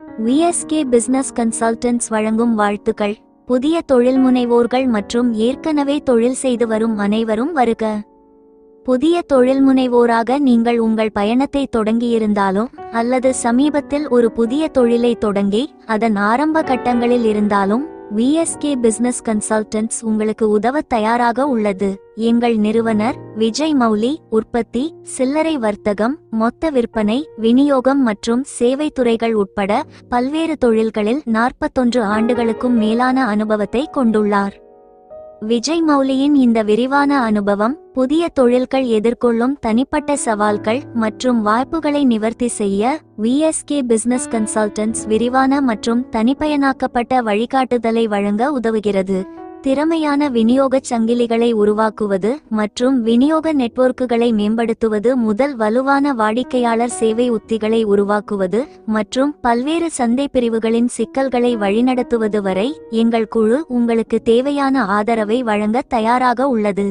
VSK business consultants வழங்கும் வாழ்த்துக்கள். புதிய தொழில் முனைவோர்கள் மற்றும் ஏற்கனவே தொழில் செய்து வரும் அனைவரும் வருக. புதிய தொழில் முனைவோராக நீங்கள் உங்கள் பயணத்தை தொடங்கியிருந்தாலும் அல்லது சமீபத்தில் ஒரு புதிய தொழிலை தொடங்கி அதன் ஆரம்ப கட்டங்களில் இருந்தாலும் விஎஸ்கே பிசினஸ் கன்சல்டன்ட்ஸ் உங்களுக்கு உதவ தயாராக உள்ளது. எங்கள் நிறுவனர் விஜய் மௌலி உற்பத்தி சில்லறை வர்த்தகம் மொத்த விற்பனை விநியோகம் மற்றும் சேவை துறைகள் உட்பட பல்வேறு தொழில்களில் நாற்பத்தொன்று ஆண்டுகளுக்கும் மேலான அனுபவத்தை கொண்டுள்ளார். விஜய் மௌலியின் இந்த விரிவான அனுபவம் புதிய தொழில்கள் எதிர்கொள்ளும் தனிப்பட்ட சவால்கள் மற்றும் வாய்ப்புகளை நிவர்த்தி செய்ய விஎஸ்கே பிசினஸ் கன்சல்டன்ட்ஸ் விரிவான மற்றும் தனிப்பயனாக்கப்பட்ட வழிகாட்டுதலை வழங்க உதவுகிறது. திறமையான விநியோகச் சங்கிலிகளை உருவாக்குவது மற்றும் விநியோக நெட்வொர்க்குகளை மேம்படுத்துவது முதல் வலுவான வாடிக்கையாளர் சேவை உத்திகளை உருவாக்குவது மற்றும் பல்வேறு சந்தை பிரிவுகளின் சிக்கல்களை வழிநடத்துவது வரை எங்கள் குழு உங்களுக்கு தேவையான ஆதரவை வழங்க தயாராக உள்ளது.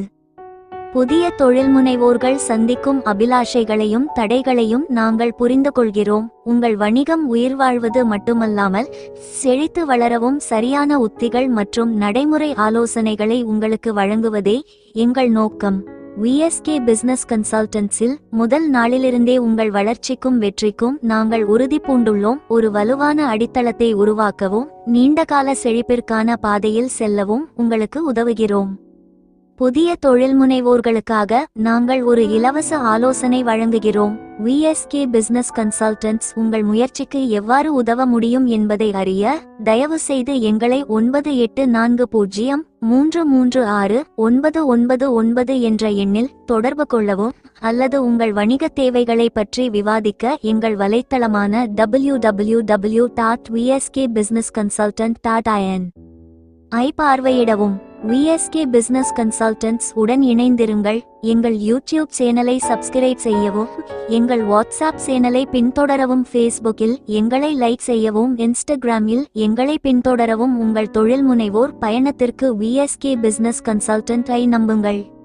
புதிய தொழில் முனைவோர்கள் சந்திக்கும் அபிலாஷைகளையும் தடைகளையும் நாங்கள் புரிந்து கொள்கிறோம் உங்கள் வணிகம் உயிர் வாழ்வது மட்டுமல்லாமல் செழித்து வளரவும் சரியான உத்திகள் மற்றும் நடைமுறை ஆலோசனைகளை உங்களுக்கு வழங்குவதே எங்கள் நோக்கம். விஎஸ்கே பிசினஸ் கன்சல்டன்ஸில் முதல் நாளிலிருந்தே உங்கள் வளர்ச்சிக்கும் வெற்றிக்கும் நாங்கள் உறுதி பூண்டுள்ளோம். ஒரு வலுவான அடித்தளத்தை உருவாக்கவும் நீண்டகால செழிப்பிற்கான பாதையில் செல்லவும் உங்களுக்கு உதவுகிறோம். புதிய தொழில் முனைவோர்களுக்காக நாங்கள் ஒரு இலவச ஆலோசனை வழங்குகிறோம். விஎஸ்கே பிசினஸ் கன்சல்டன்ட்ஸ் உங்கள் முயற்சிக்கு எவ்வாறு உதவ முடியும் என்பதை அறிய தயவு செய்து எங்களை ஒன்பது எட்டு நான்கு பூஜ்ஜியம் மூன்று மூன்று ஆறு ஒன்பது ஒன்பது ஒன்பது என்ற எண்ணில் தொடர்பு கொள்ளவும் அல்லது உங்கள் வணிக தேவைகளை பற்றி விவாதிக்க எங்கள் வலைத்தளமான W W W dot VSK business consultant dot I பார்வையிடவும். VSK business consultants உடன் இணைந்திருங்கள். எங்கள் யூடியூப் சேனலை சப்ஸ்கிரைப் செய்யவும் எங்கள் வாட்ஸ்அப் சேனலை பின்தொடரவும் ஃபேஸ்புக்கில் எங்களை லைக் செய்யவும் இன்ஸ்டாகிராமில் எங்களை பின்தொடரவும் உங்கள் தொழில் முனைவோர் பயணத்திற்கு விஎஸ்கே பிசினஸ் கன்சல்டன்ட் ஐ நம்புங்கள்.